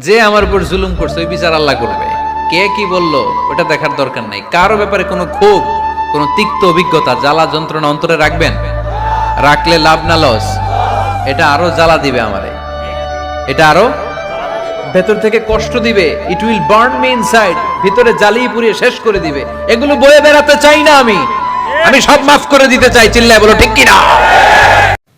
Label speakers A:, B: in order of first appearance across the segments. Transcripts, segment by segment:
A: যে আমার উপর জুলুম করছে, ওই বিচার আল্লাহ করবে। কে কি বলল, ওটা দেখার দরকার নাই। কারও ব্যাপারে কোনো ক্ষোভ, কোনো তিক্ত অভিজ্ঞতা, জ্বালা যন্ত্রণা অন্তরে রাখবেন? রাখলে লাভ না লস। এটা আরও জ্বালা দিবে আমারে। এটা আরও ভেতর থেকে কষ্ট দিবে। It will burn me inside ভিতরে জ্বালিয়ে পুড়িয়ে শেষ করে দিবে। এগুলো বয়ে বেড়াতে চাই না আমি। আমি সব মাফ করে দিতে চাই। চিল্লায় বলো, ঠিক কিনা? চির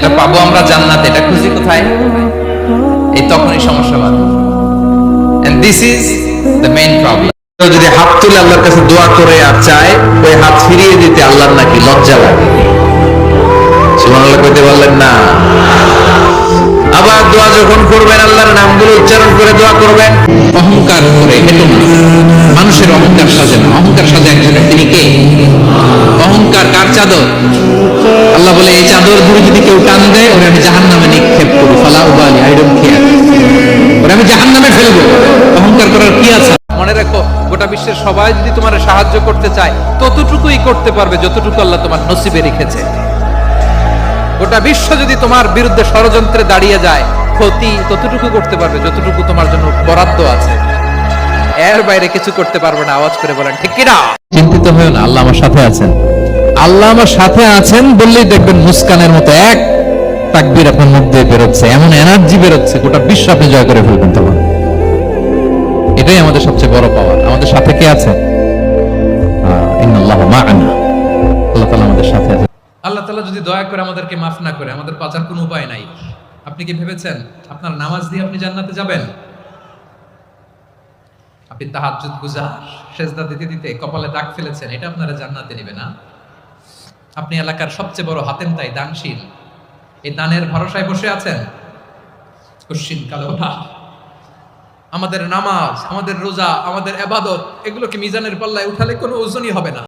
A: যেটা পাবো আমরা জান্নাত, এটা খুঁজি কোথায়? এই তখনই সমস্যা বাদে। And this is the main problem
B: যদি হাত তুলে আল্লাহর কাছে দোয়া করে আর চায়, ওই হাত ফিরিয়ে দিতে আল্লাহর নাকি লজ্জা লাগে। কইতে বললেন না। আবার দোয়া যখন করবেন, আল্লাহর নামগুলো উচ্চারণ করে দোয়া করবেন।
A: অহংকার করে মানুষের অহংকার সাজে না অহংকার সাজে একজনের তিনি কে? অহংকার কার চাদর? আল্লাহ বলে এই চাদর ধরে যদি কেউ টান দেয় ওরে আমি জাহান নামে নিক্ষেপ করি ফালা উবালি আই ডোন্ট কেয়ার ওরে আমি জাহান নামে ফেলব। অহংকার করার কি আছে? মনে রাখো গোটা বিশ্বের সবাই যদি তোমার সাহায্য করতে চায় ততটুকুই করতে পারবে যতটুকু আল্লাহ তোমার নসিবে রেখেছে। গোটা বিশ্ব যদি তোমার বিরুদ্ধে ষড়যন্ত্রে দাঁড়িয়ে যায় ক্ষতি ততটুকু করতে পারবে যতটুকু তোমার জন্য বরাদ্দ আছে। এর বাইরে কিছু করতে পারবে না আওয়াজ করে বলেন ঠিক কিনা চিন্তিত হয়েও না আল্লাহ আমার সাথে আছেন। আল্লাহ আমার সাথে আছেন বললেই দেখবেন মুস্কানের মতো এক তাকবির আপনার মুখ দিয়ে বেরোচ্ছে, এমন এনার্জি বেরোচ্ছে, গোটা বিশ্ব আপনি জয় করে ফেলবেন তখন এটাই আমাদের সবচেয়ে বড় পাওয়ার আমাদের সাথে কে আছে? আল্লাহ তাআলা আমাদের সাথে আছে। আল্লাহ তাআলা যদি দয়া করে আমাদেরকে মাফ না করে, আমাদের কোনো উপায় নাই। আপনি কি ভেবেছেন আপনার নামাজ দিয়ে আপনি জান্নাতে যাবেন? আপনি তাহাজ্জুদ গুজার, সেজদা দিতে দিতে কপালে দাগ ফেলেছেন, এটা আপনারা জান্নাতে নেবে না? আপনি এলাকার সবচেয়ে বড় হাতেম তাই দানশীল। এই দানের ভরসায় বসে আছেন? কশ্চিন কালো না আমাদের নামাজ, আমাদের রোজা, আমাদের আবাদত, এগুলোকে মিজানের পাল্লায় উঠালে কোনো ওজনই হবে না।